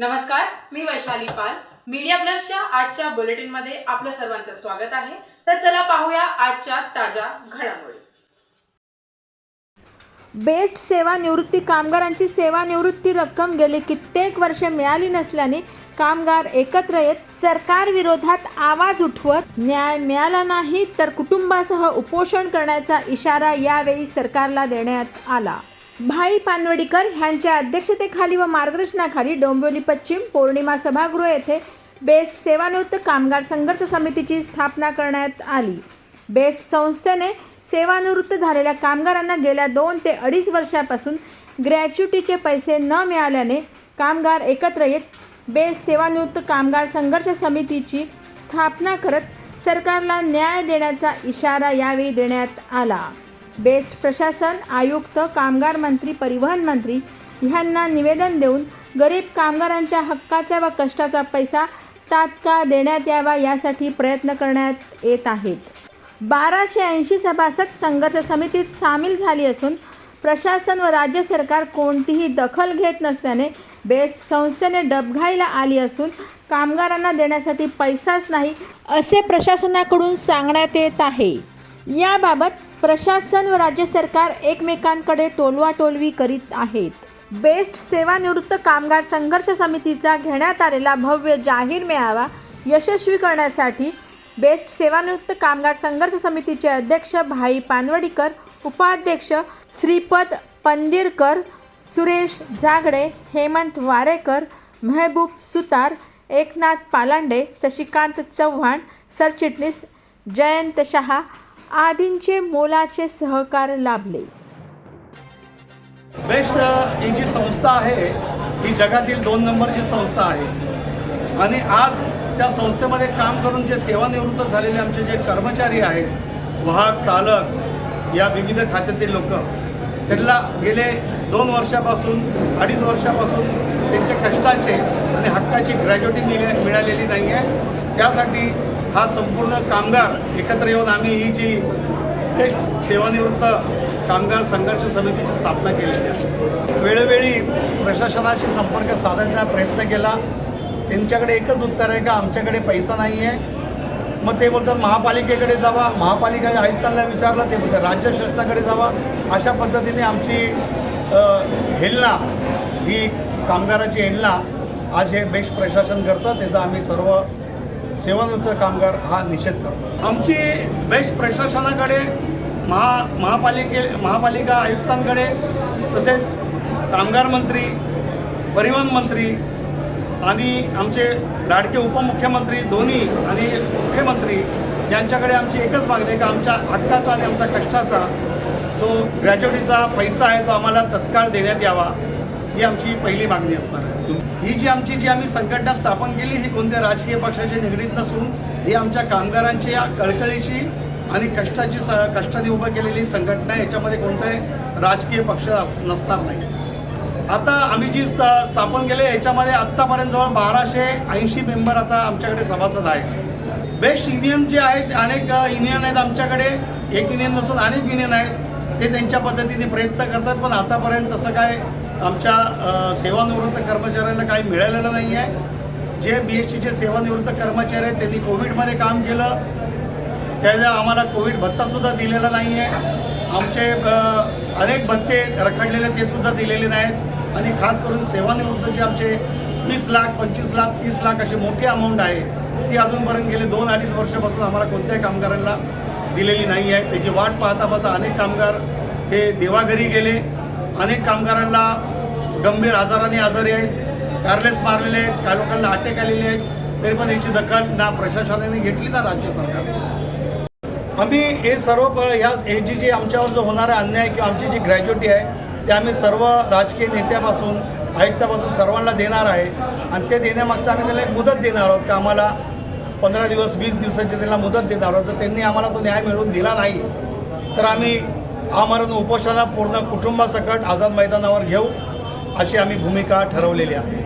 नमस्कार मी वैशाली पाल. मीडिया प्लसच्या आजच्या बुलेटिनमध्ये आपलं सर्वांचं स्वागत आहे. तर चला पाहूया आजच्या ताज्या घडामोडी. बेस्ट सेवानिवृत्ती कामगारांची सेवानिवृत्ती रक्कम गेली कित्येक वर्षे मिळाली नसल्याने कामगार एकत्र येत सरकार विरोधात आवाज उठवत न्याय मिळाला नाही तर कुटुंबासह उपोषण करण्याचा इशारा यावेळी सरकारला देण्यात आला. भाई पानवडीकर यांच्या अध्यक्षतेखाली व मार्गदर्शनाखाली डोंबिवली पश्चिम पौर्णिमा सभागृह येथे बेस्ट सेवानिवृत्त कामगार संघर्ष समितीची स्थापना करण्यात आली. बेस्ट संस्थेने सेवानिवृत्त झालेल्या कामगारांना गेल्या दोन ते अडीच वर्षापासून ग्रॅच्युटीचे पैसे न मिळाल्याने कामगार एकत्र येत बेस्ट सेवानिवृत्त कामगार संघर्ष समितीची स्थापना करत सरकारला न्याय देण्याचा इशारा यावेळी देण्यात आला. बेस्ट प्रशासन आयुक्त कामगार मंत्री परिवहन मंत्री ह्यांना निवेदन देऊन गरीब कामगारांच्या हक्काचा व कष्टाचा पैसा तात्काळ देण्यात यावा यासाठी प्रयत्न करण्यात येत आहेत. बाराशे ऐंशी सभासद संघर्ष समितीत सामील झाली असून प्रशासन व राज्य सरकार कोणतीही दखल घेत नसल्याने बेस्ट संस्थेने डबघाईला आली असून कामगारांना देण्यासाठी पैसाच नाही असे प्रशासनाकडून सांगण्यात येत आहे. याबाबत प्रशासन व राज्य सरकार एकमेकांकडे टोलवाटोलवी करीत आहेत. बेस्ट सेवानिवृत्त कामगार संघर्ष समितीचा घेण्यात आलेला भव्य जाहीर मेळावा यशस्वी करण्यासाठी बेस्ट सेवानिवृत्त कामगार संघर्ष समितीचे अध्यक्ष भाई पानवडीकर उपाध्यक्ष श्रीपद पंदिरकर सुरेश जागडे हेमंत वारेकर मेहबूब सुतार एकनाथ पालांडे शशिकांत चव्हाण सरचिटणीस जयंत शहा आदींचे मोलाचे सहकार लाभले. बेस्ट ही जी संस्था आहे ही जगातील दोन नंबरची संस्था आहे. आणि आज त्या संस्थेमध्ये काम करून जे सेवानिवृत्त झालेले आमचे जे कर्मचारी आहेत वाहक चालक या विविध खात्यातील लोक त्यांना गेले दोन वर्षापासून अडीच वर्षापासून त्यांच्या कष्टाचे आणि हक्काची ग्रॅज्युएटी मिळालेली नाही आहे त्यासाठी हा संपूर्ण कामगार एकत्र येऊन आम्ही ही जी बेस्ट सेवानिवृत्त कामगार संघर्ष समितीची स्थापना केलेली आहे. वेळोवेळी प्रशासनाशी संपर्क साधण्याचा प्रयत्न केला. त्यांच्याकडे एकच उत्तर आहे का आमच्याकडे पैसा नाही आहे. मग ते बोलतात महापालिकेकडे जावा. महापालिका आयुक्तांना विचारलं ते बोलतात राज्य शासनाकडे जावा. अशा पद्धतीने आमची हेलना ही कामगाराची हेलना आज हे बेस्ट प्रशासन करतं. त्याचा आम्ही सर्व सेवानंतर कामगार हा निषेध करतो. आमची बेस्ट प्रशासनाकडे महा महापालिके महापालिका आयुक्तांकडे तसेच कामगार मंत्री परिवहन मंत्री आणि आमचे लाडके उपमुख्यमंत्री दोन्ही आणि मुख्यमंत्री यांच्याकडे आमची एकच मागणी आहे का आमच्या हक्काचा आणि आमच्या कष्टाचा जो ग्रॅज्युटीचा पैसा आहे तो आम्हाला तत्काळ देण्यात यावा. ही आमची पहिली मागणी असणार आहे. ही जी आमची जी आम्ही संघटना स्थापन केली ही कोणत्या राजकीय पक्षाशी निगडीत नसून ही आमच्या कामगारांची या कळकळीची आणि कष्टाची स कष्टाने उभं केलेली संघटना याच्यामध्ये कोणताही राजकीय पक्ष अस- नसणार नाही. आता आम्ही जी स्था स्थापन केले याच्यामध्ये आत्तापर्यंत जवळ बाराशे ऐंशी मेंबर आता आमच्याकडे सभासद आहे बेस्ट युनियन जे आहेत अनेक युनियन आहेत आमच्याकडे. एक युनियन नसून अनेक युनियन आहेत ते त्यांच्या पद्धतीने प्रयत्न करतात पण आतापर्यंत तसं काय आमच्या सेवानिवृत्त कर्मचाऱ्यांना काही मिळालेलं नाही आहे. जे बी एस सीचे सेवानिवृत्त कर्मचारी आहेत त्यांनी कोविडमध्ये काम केलं. त्याचा आम्हाला कोविड भत्तासुद्धा दिलेला नाही आहे. आमचे अनेक भत्ते रखडलेले ते सुद्धा दिलेले नाहीत. आणि खास करून सेवानिवृत्तचे आमचे वीस लाख पंचवीस लाख तीस लाख अशी मोठी अमाऊंट आहे. ती अजूनपर्यंत गेले दोन अडीच वर्षापासून आम्हाला कोणत्याही कामगारांना दिलेली नाही आहे. त्याची वाट पाहता पाहता अनेक कामगार हे देवाघरी गेले. अनेक कामगारांना गंभीर आजाराने आजारी आहेत. पॅरलेस मारलेले आहेत. काही लोकांना अटॅक आलेले आहेत तरी पण याची दखल ना प्रशासनाने घेतली ना राज्य सरकारने. आम्ही हे सर्व प- ह्या हे जी जी आमच्यावर जो होणारा अन्याय किंवा आमची जी ग्रॅज्युटी आहे ते आम्ही सर्व राजकीय नेत्यापासून आयुक्तापासून सर्वांना देणार आहे. आणि ते देण्यामागचं आम्ही त्याला एक मुदत देणार आहोत का आम्हाला पंधरा दिवस वीस दिवसाची त्यांना मुदत देणार आहोत. जर त्यांनी आम्हाला तो न्याय मिळवून दिला नाही तर आम्ही आमरण उपोषणा पूर्ण कुटुंबासकट आझाद मैदानावर घेऊ. अशी आम्ही भूमिका ठरवलेली आहे.